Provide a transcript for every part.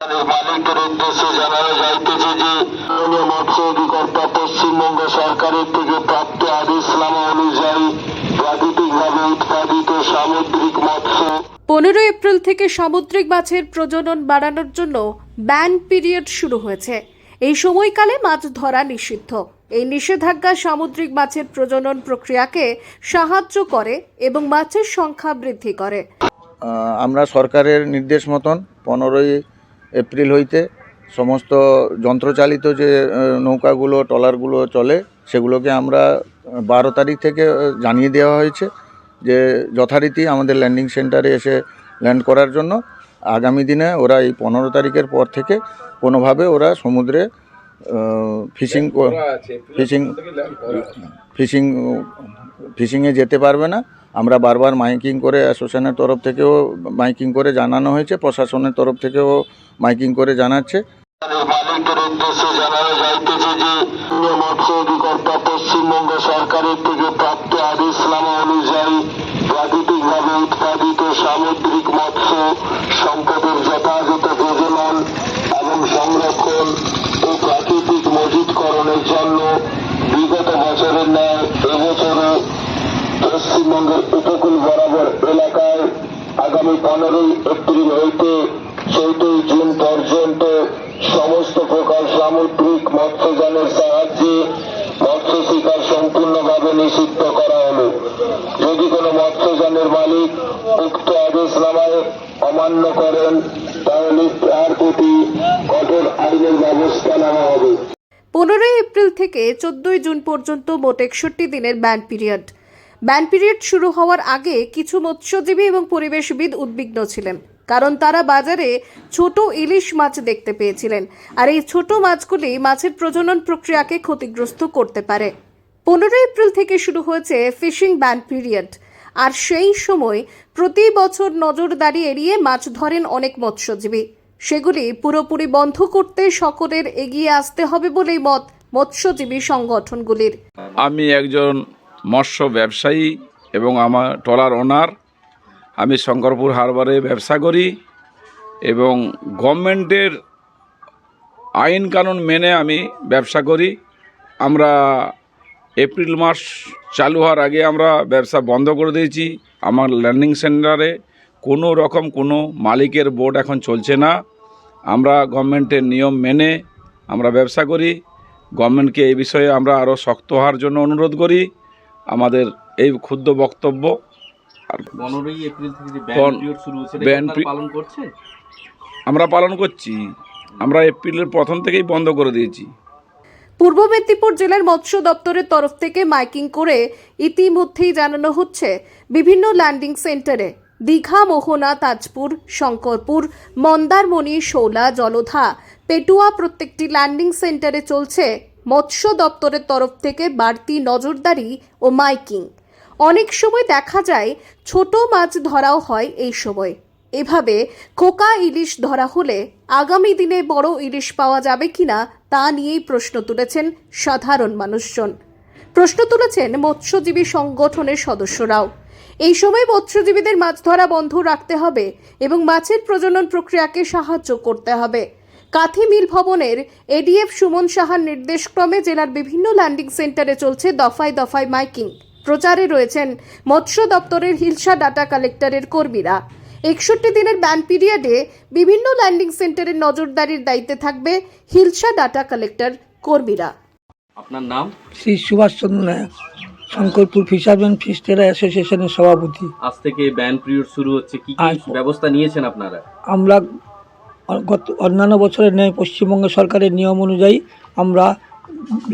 মালিকের উদ্দেশ্যে জানানো যাইতেছে যে মাননীয় মৎস্য অধিকর্তা পশ্চিমবঙ্গ সরকারের থেকে প্রাপ্ত আদেশনামা অনুযায়ী প্রাকৃতিকভাবে উৎপাদিত সামুদ্রিক মৎস্য পনেরোই এপ্রিল থেকে সামুদ্রিক মাছের প্রজনন বাড়ানোর জন্য ব্যান পিরিয়ড শুরু হয়েছে। এই সময়কালে মাছ ধরা নিষিদ্ধ। এই নিষেধাজ্ঞা সামুদ্রিক মাছের প্রজনন প্রক্রিয়াকে সাহায্য করে এবং মাছের সংখ্যা বৃদ্ধি করে। আহ, আমরা সরকারের নির্দেশ মতন পনেরোই এপ্রিল হইতে সমস্ত যন্ত্রচালিত যে নৌকাগুলো ট্রলারগুলো চলে সেগুলোকে আমরা বারো তারিখ থেকে জানিয়ে দেওয়া হয়েছে যে যথারীতি আমাদের ল্যান্ডিং সেন্টারে এসে ল্যান্ড করার জন্য আগামী দিনে ওরা এই পনেরো তারিখের পর থেকে কোনোভাবে ওরা সমুদ্রে ফিশিং ফিশিং ফিশিং ফিশিংয়ে যেতে পারবে না। আমরা বারবার মাইকিং করে অ্যাসোসিয়েশনের তরফ থেকেও মাইকিং করে জানানো হয়েছে, প্রশাসনের তরফ থেকেও মাইকিং করে জানাচ্ছে। জানানো পশ্চিমবঙ্গ সরকারের থেকে প্রাপ্ত আদেশনামা অনুযায়ী প্রাকৃতিকভাবে উৎপাদিত সামুদ্রিক মৎস্য সম্পদের পশ্চিমবঙ্গের উপকূল বরাবর এলাকায় আগামী পনেরোই এপ্রিল হইতে চৌদ্দই জুন পর্যন্ত সমস্ত প্রকার সামুদ্রিক মৎস্যযানের সাহায্যে মৎস্য শিকার সম্পূর্ণভাবে নিষিদ্ধ করা হলো। যদি কোনো মৎস্যযানের মালিক উক্ত আদেশনামায় অমান্য করেন, তাহলে তার প্রতি কঠোর আইনের ব্যবস্থা নেওয়া হবে। পনেরোই এপ্রিল থেকে চোদ্দই জুন পর্যন্ত মোট একষট্টি দিনের ব্যান পিরিয়ড। ব্যান পিরিয়ড শুরু হওয়ার আগে কিছু মৎস্যজীবী এবং পরিবেশবিদ উদ্বিগ্ন ছিলেন, কারণ তারা বাজারে ছোট ইলিশ মাছ দেখতে পেয়েছিলেন, আর এই ছোট মাছগুলি মাছের প্রজনন প্রক্রিয়াকে ক্ষতিগ্রস্ত করতে পারে। পনেরোই এপ্রিল থেকে শুরু হয়েছে ফিশিং ব্যান পিরিয়ড, আর সেই সময় প্রতি বছর নজরদারি এড়িয়ে মাছ ধরেন অনেক মৎস্যজীবী। সেগুলি পুরোপুরি বন্ধ করতে সকলের এগিয়ে আসতে হবে বলেই মত মৎস্যজীবী সংগঠনগুলির। আমি একজন মৎস্য ব্যবসায়ী এবং আমার ট্রলার ওনার। আমি শঙ্করপুর হারবারে ব্যবসা করি এবং গভর্নমেন্টের আইন কানুন মেনে আমি ব্যবসা করি। আমরা এপ্রিল মাস চালু হওয়ার আগে আমরা ব্যবসা বন্ধ করে দিয়েছি। আমার ল্যান্ডিং সেন্টারে কোনো রকম কোনো মালিকের বোর্ড এখন চলছে না। আমরা গভর্নমেন্টের নিয়ম মেনে আমরা ব্যবসা করি। গভর্নমেন্টকে এই বিষয়ে আমরা আরও শক্ত হওয়ার জন্য অনুরোধ করি। আমাদের এই ক্ষুদ্র বক্তব্য। আমরা পালন করছি। আমরা এপ্রিলের প্রথম থেকেই বন্ধ করে দিয়েছি। পূর্ব মেদিনীপুর জেলার মৎস্য দপ্তরের তরফ থেকে মাইকিং করে ইতিমধ্যেই জানানো হচ্ছে বিভিন্ন ল্যান্ডিং সেন্টারে দীঘা মোহনা তাজপুর শঙ্করপুর মন্দারমণি শোলা জলধা পেটুয়া প্রত্যেকটি ল্যান্ডিং সেন্টারে চলছে মৎস্য দপ্তরের তরফ থেকে বাড়তি নজরদারি ও মাইকিং। অনেক সময় দেখা যায় ছোট মাছ ধরাও হয় এই সময়। এভাবে খোকা ইলিশ ধরা হলে আগামী দিনে বড় ইলিশ পাওয়া যাবে কিনা তা নিয়েই প্রশ্ন তুলেছেন সাধারণ মানুষজন। প্রশ্ন তুলেছেন মৎস্যজীবী সংগঠনের সদস্যরাও। এই সময় মৎস্যজীবীদের মাছ ধরা বন্ধ রাখতে হবে এবং মাছের প্রজনন প্রক্রিয়াকে সাহায্য করতে হবে। কাথি মিল ভবনের এডিএফ সুমন সাহার নির্দেশক্রমে জেলার বিভিন্ন ল্যান্ডিং সেন্টারে চলছে দফায় দফায় মাইকিং। প্রচারে রয়েছেন মৎস্য দপ্তরের হিলসা ডাটা কালেক্টরের কর্মীরা। একষট্টি দিনের ব্যান পিরিয়ডে বিভিন্ন ল্যান্ডিং সেন্টারের নজরদারির দায়িত্বে থাকবে হিলসা ডাটা কালেক্টর কর্মীরা। আপনার নাম? Shri Subhashchandra Nayak Shankarpur fisherman fish trader অ্যাসোসিয়েশনের সভাপতি। আজ থেকে ব্যান পিরিয়ড শুরু হচ্ছে। কি কি ব্যবস্থা নিয়েছেন আপনারা? আমরা গত অন্যান্য বছরের ন্যায় পশ্চিমবঙ্গ সরকারের নিয়ম অনুযায়ী আমরা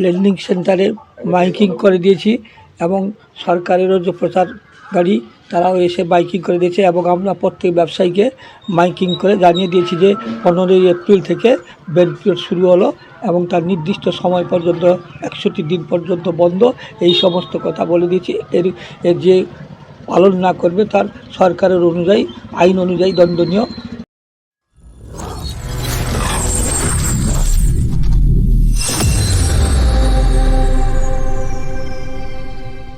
ল্যান্ডিং সেন্টারে মাইকিং করে দিয়েছি এবং সরকারেরও যে প্রচার গাড়ি, তারাও এসে বাইকিং করে দিয়েছে এবং আমরা প্রত্যেক ব্যবসায়ীকে মাইকিং করে জানিয়ে দিয়েছি যে পনেরোই এপ্রিল থেকে বেড পিরিয়ড শুরু হলো এবং তার নির্দিষ্ট সময় পর্যন্ত, একষট্টি দিন পর্যন্ত বন্ধ। এই সমস্ত কথা বলে দিয়েছি। এর এর যে পালন না করবে তার সরকারের অনুযায়ী, আইন অনুযায়ী দণ্ডনীয়